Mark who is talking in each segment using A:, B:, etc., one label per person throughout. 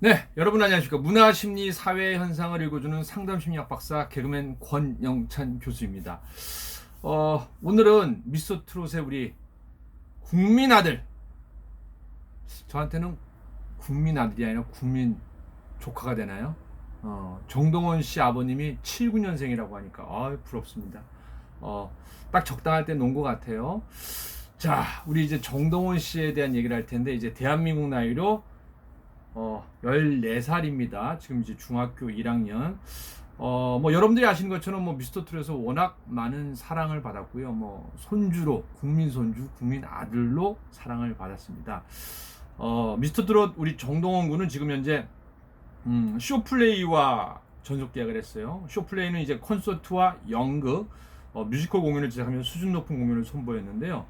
A: 네, 여러분 안녕하십니까. 문화심리 사회 현상을 읽어주는 상담심리학 박사 개그맨 권영찬 교수입니다. 어, 오늘은 미스터 트롯의 우리 국민 아들. 저한테는 국민 아들이 아니라 국민 조카가 되나요? 어, 정동원 씨 아버님이 79년생이라고 하니까, 아 부럽습니다. 어, 딱 적당할 때 논 것 같아요. 자, 우리 이제 정동원 씨에 대한 얘기를 할 텐데, 이제 대한민국 나이로 어, 14살입니다. 지금 이제 중학교 1학년. 어, 뭐 여러분들이 아시는 것처럼 뭐 미스터 트롯에서 워낙 많은 사랑을 받았고요. 뭐 손주로 국민 손주, 국민 아들로 사랑을 받았습니다. 어, 미스터 트롯 우리 정동원 군은 지금 현재 음, 쇼플레이와 전속 계약을 했어요. 쇼플레이는 이제 콘서트와 연극, 어, 뮤지컬 공연을 제작하면서 수준 높은 공연을 선보였는데요.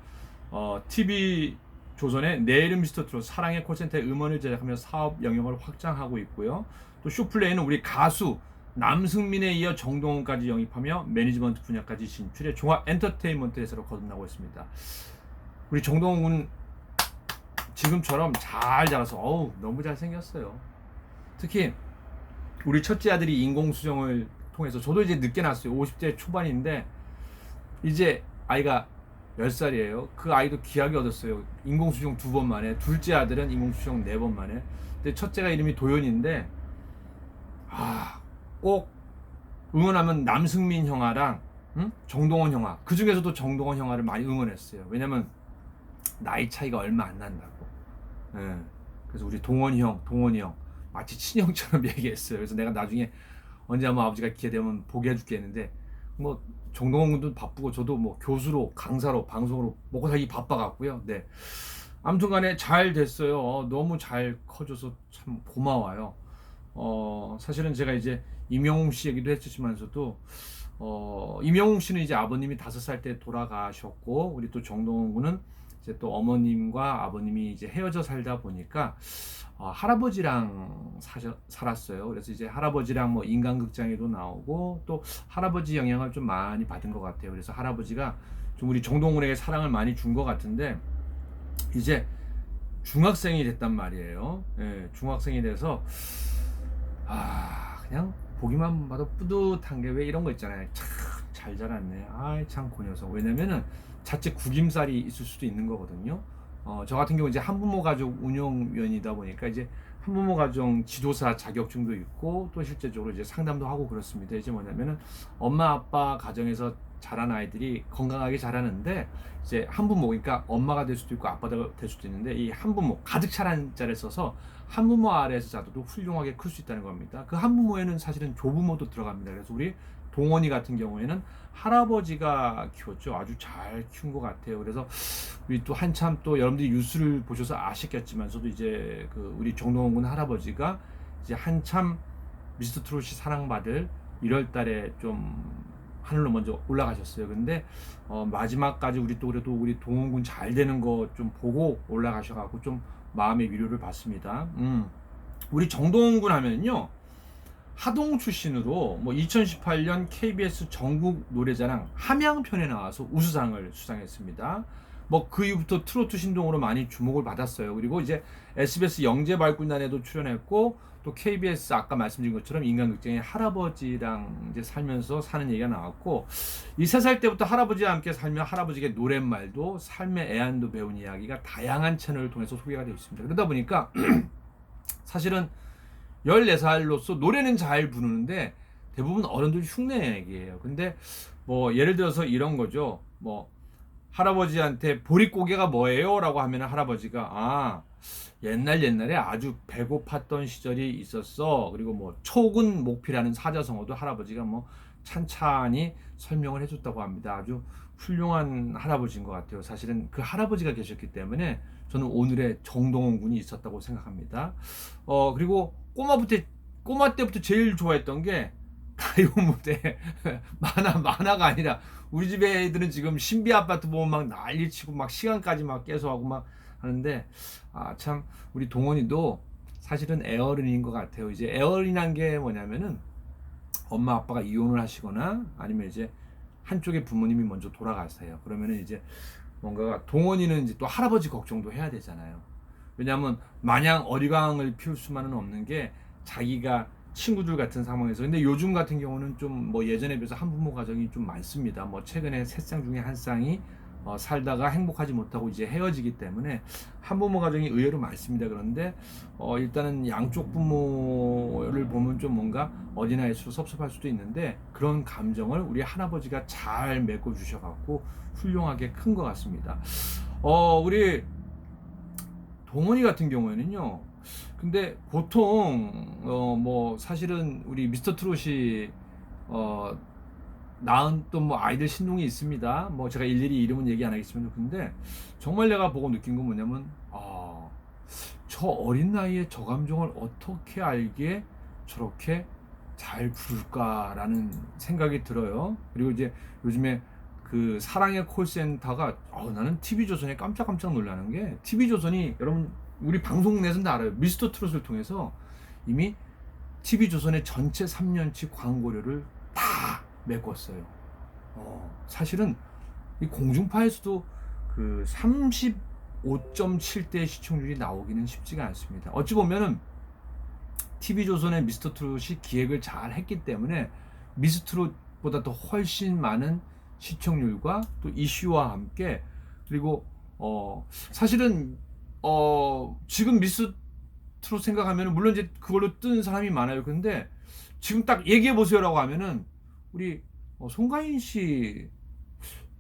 A: 어, TV 조선의 내 이름 미스터 트롯 사랑의 콜센터 음원을 제작하며 사업 영역을 확장하고 있고요. 또 쇼플레이는 우리 가수 남승민에 이어 정동원까지 영입하며 매니지먼트 분야까지 진출해 종합 엔터테인먼트 회사로 거듭나고 있습니다. 우리 정동원 군 지금처럼 잘 자라서 어우 너무 잘 생겼어요. 특히 우리 첫째 아들이 인공수정을 통해서 저도 이제 늦게 낳았어요. 50대 초반인데 이제 아이가 10살이에요. 그 아이도 귀하게 얻었어요. 인공수정 두 번 만에. 둘째 아들은 인공수정 네 번 만에. 근데 첫째가 이름이 도현인데, 아, 꼭 응원하면 남승민 형아랑, 응? 정동원 형아. 그 중에서도 정동원 형아를 많이 응원했어요. 왜냐면, 나이 차이가 얼마 안 난다고. 예. 그래서 우리 동원이 형, 동원이 형. 마치 친형처럼 얘기했어요. 그래서 내가 나중에 언제 한번 아버지가 기회 되면 보게 해줄게 했는데, 뭐 정동원 군도 바쁘고 저도 뭐 교수로 강사로 방송으로 먹고 살기 바빠갖고요. 네. 아무튼간에 잘 됐어요. 어, 너무 잘 커져서 참 고마워요. 어 사실은 제가 이제 임영웅 씨 얘기도 했지만서도 어 임영웅 씨는 이제 아버님이 다섯 살 때 돌아가셨고 우리 또 정동원 군은 이제 또 어머님과 아버님이 이제 헤어져 살다 보니까 어, 할아버지랑 사셔, 살았어요. 그래서 이제 할아버지랑 뭐 인간극장에도 나오고 또 할아버지 영향을 좀 많이 받은 것 같아요. 그래서 할아버지가 좀 우리 정동훈에게 사랑을 많이 준 것 같은데 이제 중학생이 됐단 말이에요. 예, 중학생이 돼서 아 그냥 보기만 봐도 뿌듯한 게 왜 이런 거 있잖아요. 참 잘 자랐네. 아이 참고 녀석. 왜냐면은 자체 구김살이 있을 수도 있는 거거든요. 어, 저 같은 경우 이제 한부모 가족 운영위원이다 보니까 이제 한부모 가정 지도사 자격증도 있고 또 실제적으로 이제 상담도 하고 그렇습니다. 이제 뭐냐면은 엄마 아빠 가정에서 자란 아이들이 건강하게 자라는데 이제 한부모 그러니까 엄마가 될 수도 있고 아빠가 될 수도 있는데 이 한부모 가득 차란 자를 써서 한부모 아래에서 자도 훌륭하게 클 수 있다는 겁니다. 그 한부모에는 사실은 조부모도 들어갑니다. 그래서 우리 동원이 같은 경우에는 할아버지가 키웠죠. 아주 잘 키운 것 같아요. 그래서 우리 또 한참 또 여러분들이 뉴스를 보셔서 아시겠지만서도 이제 그 우리 정동원 군 할아버지가 이제 한참 미스터 트롯이 사랑받을 1월 달에 좀 하늘로 먼저 올라가셨어요. 근데 어 마지막까지 우리 또 그래도 우리 동원 군잘 되는 거 좀 보고 올라가셔 갖고 좀 마음의 위로를 받습니다. 음. 우리 정동원 군 하면요. 하동 출신으로 뭐 2018년 KBS 전국 노래자랑 함양편에 나와서 우수상을 수상했습니다. 뭐 그 이후부터 트로트 신동으로 많이 주목을 받았어요. 그리고 이제 SBS 영재 발군단에도 출연했고 또 KBS 아까 말씀드린 것처럼 인간극장에 할아버지랑 이제 살면서 사는 얘기가 나왔고 이 세 살 때부터 할아버지와 함께 살며 할아버지의 노랫말도 삶의 애환도 배운 이야기가 다양한 채널을 통해서 소개가 되어 있습니다. 그러다 보니까 사실은 14살로서 노래는 잘 부르는데 대부분 어른들 흉내 얘기예요. 근데 뭐 예를 들어서 이런 거죠. 뭐 할아버지한테 보릿고개가 뭐예요? 라고 하면 할아버지가 아 옛날 옛날에 아주 배고팠던 시절이 있었어. 그리고 뭐 초근 목피라는 사자성어도 할아버지가 뭐 찬찬히 설명을 해줬다고 합니다. 아주 훌륭한 할아버지인 것 같아요. 사실은 그 할아버지가 계셨기 때문에 저는 오늘의 정동원 군이 있었다고 생각합니다. 어 그리고 꼬마부터 꼬마 때부터 제일 좋아했던 게 가요 무대 만화 만화가 아니라 우리 집에 애들은 지금 신비 아파트 보면 막 난리치고 막 시간까지 막 깨서 하고 막 하는데 아 참 우리 동원이도 사실은 애어른인 것 같아요. 이제 애어른이란 게 뭐냐면은 엄마 아빠가 이혼을 하시거나 아니면 이제 한쪽의 부모님이 먼저 돌아가세요. 그러면은 이제 뭔가가 동원이는 이제 또 할아버지 걱정도 해야 되잖아요. 왜냐하면 마냥 어리광을 피울 수만은 없는 게 자기가 친구들 같은 상황에서 근데 요즘 같은 경우는 좀 뭐 예전에 비해서 한부모 가정이 좀 많습니다. 뭐 최근에 세 쌍 중에 한 쌍이 어, 살다가 행복하지 못하고 이제 헤어지기 때문에 한부모 가정이 의외로 많습니다. 그런데 어, 일단은 양쪽 부모를 보면 좀 뭔가 어린아이수로 섭섭할 수도 있는데 그런 감정을 우리 할아버지가 잘 메꿔 주셔갖고 훌륭하게 큰 것 같습니다. 어, 우리 동원이 같은 경우에는요. 근데 보통 어 뭐 사실은 우리 미스터 트롯이 어 낳은 또 뭐 아이들 신동이 있습니다. 뭐 제가 일일이 이름은 얘기 안 하겠지만 근데 정말 내가 보고 느낀 건 뭐냐면 아, 저 어린 나이에 저 감정을 어떻게 알게 저렇게 잘 부를까라는 생각이 들어요. 그리고 이제 요즘에 그 사랑의 콜센터가 어, 나는 TV조선에 깜짝깜짝 놀라는 게 TV조선이 여러분 우리 방송 내에서는 다 알아요. 미스터 트롯을 통해서 이미 TV조선의 전체 3년치 광고료를 다 메꿨어요. 어, 사실은 이 공중파에서도 그 35.7대 시청률이 나오기는 쉽지가 않습니다. 어찌 보면은 TV조선의 미스터 트롯이 기획을 잘 했기 때문에 미스트롯보다 더 훨씬 많은 시청률과 또 이슈와 함께 그리고 어 사실은 어 지금 미스트롯 생각하면 물론 이제 그걸로 뜬 사람이 많아요. 근데 지금 딱 얘기해 보세요라고 하면은 우리 어, 송가인 씨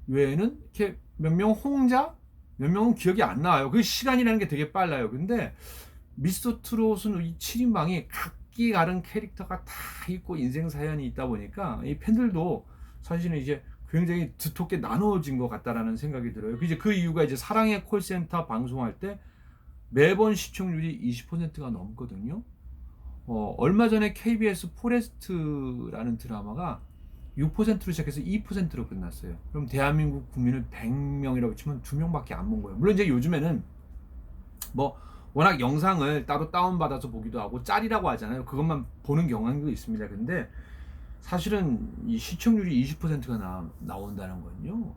A: 외에는 이렇게 몇 명 홍자 몇 명은 기억이 안 나와요. 그 시간이라는 게 되게 빨라요. 근데 미스터 트롯은 이 7인방이 각기 다른 캐릭터가 다 있고 인생 사연이 있다 보니까 이 팬들도 사실은 이제 굉장히 두텁게 나눠진 것 같다라는 생각이 들어요. 그 이제 그 이유가 이제 사랑의 콜센터 방송할 때 매번 시청률이 20%가 넘거든요. 어, 얼마 전에 KBS 포레스트라는 드라마가 6%로 시작해서 2%로 끝났어요. 그럼 대한민국 국민을 100명이라고 치면 2명밖에 안 본 거예요. 물론 이제 요즘에는 뭐 워낙 영상을 따로 다운받아서 보기도 하고 짤이라고 하잖아요. 그것만 보는 경향도 있습니다. 근데 사실은 이 시청률이 20%가 나, 나온다는 건요.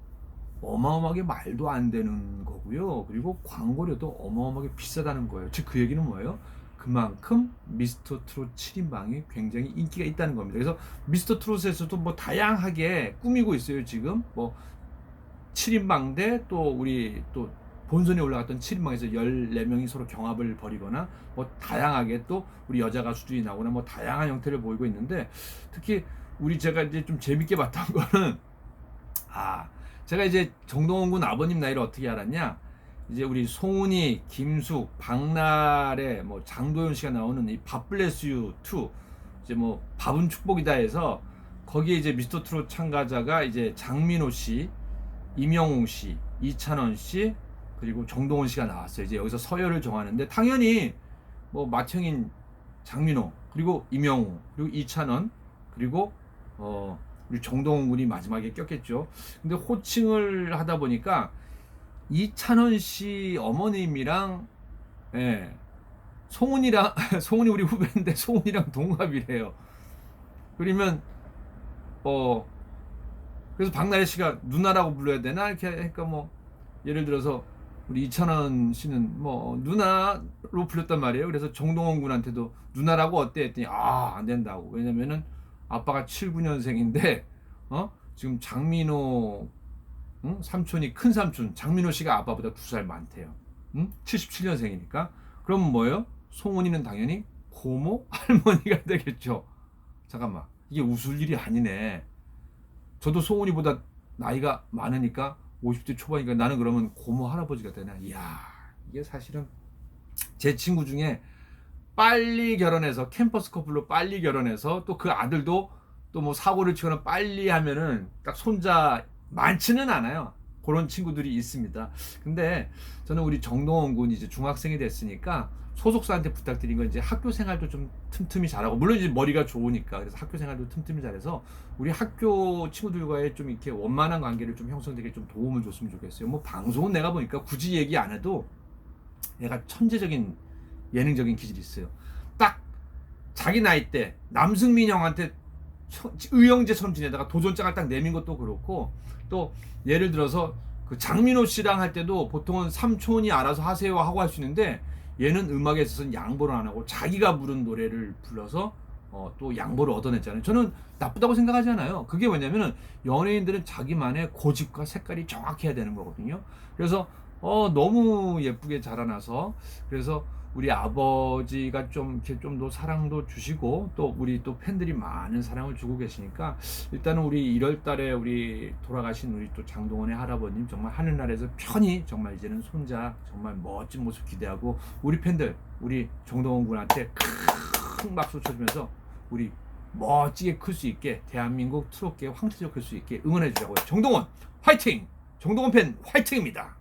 A: 어마어마하게 말도 안 되는 거고요. 그리고 광고료도 어마어마하게 비싸다는 거예요. 즉 그 얘기는 뭐예요? 그만큼 미스터 트롯 7인방이 굉장히 인기가 있다는 겁니다. 그래서 미스터 트롯에서도 뭐 다양하게 꾸미고 있어요. 지금 뭐 7인방 대 또 우리 또 본선에 올라갔던 7인방에서 14명이 서로 경합을 벌이거나 뭐 다양하게 또 우리 여자 가수들이 나오거나 뭐 다양한 형태를 보이고 있는데 특히 우리 제가 이제 좀 재밌게 봤던 거는 아 제가 이제 정동원 군 아버님 나이를 어떻게 알았냐 이제 우리 송은이, 김숙, 박날의 뭐 장도연 씨가 나오는 이 밥블레스 유 2 이제 뭐 밥은 축복이다 해서 거기에 이제 미스터 트롯 참가자가 이제 장민호 씨, 임영웅 씨, 이찬원 씨 그리고 정동원 씨가 나왔어요. 이제 여기서 서열을 정하는데 당연히 뭐 맏형인 장민호 그리고 임영웅 그리고 이찬원 그리고 어 우리 정동원 군이 마지막에 꼈겠죠. 근데 호칭을 하다 보니까 이찬원 씨 어머님이랑 예. 송은이랑 송은이 우리 후배인데 송은이랑 동갑이래요. 그러면 어 그래서 박나래 씨가 누나라고 불러야 되나 이렇게 하니까 뭐 예를 들어서 우리 이찬원 씨는 뭐 누나로 불렸단 말이에요. 그래서 정동원 군한테도 누나라고 어때 했더니 아 안 된다고. 왜냐면은 아빠가 79년생인데 어 지금 장민호 응? 삼촌이 큰 삼촌 장민호 씨가 아빠보다 두 살 많대요. 응? 77년생이니까. 그럼 뭐예요? 송은이는 당연히 고모 할머니가 되겠죠. 잠깐만 이게 웃을 일이 아니네. 저도 송은이보다 나이가 많으니까 50대 초반이니까 나는 그러면 고모 할아버지가 되나? 이야 이게 사실은 제 친구 중에 빨리 결혼해서 캠퍼스 커플로 빨리 결혼해서 또 그 아들도 또 뭐 사고를 치거나 빨리 하면은 딱 손자 많지는 않아요. 그런 친구들이 있습니다. 근데 저는 우리 정동원 군 이제 중학생이 됐으니까 소속사한테 부탁드린 건 이제 학교 생활도 좀 틈틈이 잘하고 물론 이제 머리가 좋으니까 그래서 학교 생활도 틈틈이 잘해서 우리 학교 친구들과의 좀 이렇게 원만한 관계를 좀 형성되게 좀 도움을 줬으면 좋겠어요. 뭐 방송은 내가 보니까 굳이 얘기 안 해도 얘가 천재적인 예능적인 기질이 있어요. 딱 자기 나이 때 남승민 형한테 의형제처럼 지내다가 도전장을 딱 내민 것도 그렇고 또 예를 들어서 그 장민호 씨랑 할 때도 보통은 삼촌이 알아서 하세요 하고 할 수 있는데 얘는 음악에 있어서는 양보를 안 하고 자기가 부른 노래를 불러서 어, 또 양보를 얻어냈잖아요. 저는 나쁘다고 생각하지 않아요. 그게 뭐냐면은 연예인들은 자기만의 고집과 색깔이 정확해야 되는 거거든요. 그래서 어, 너무 예쁘게 자라나서 그래서 우리 아버지가 좀 이렇게 좀 더 사랑도 주시고 또 우리 또 팬들이 많은 사랑을 주고 계시니까 일단은 우리 1월 달에 우리 돌아가신 우리 또 장동원의 할아버님 정말 하늘나라에서 편히 정말 이제는 손자 정말 멋진 모습 기대하고 우리 팬들 우리 정동원 군한테 큰 박수 쳐주면서 우리 멋지게 클 수 있게 대한민국 트롯계 황태적 클 수 있게 응원해 주자고요. 정동원 화이팅! 정동원 팬 화이팅입니다.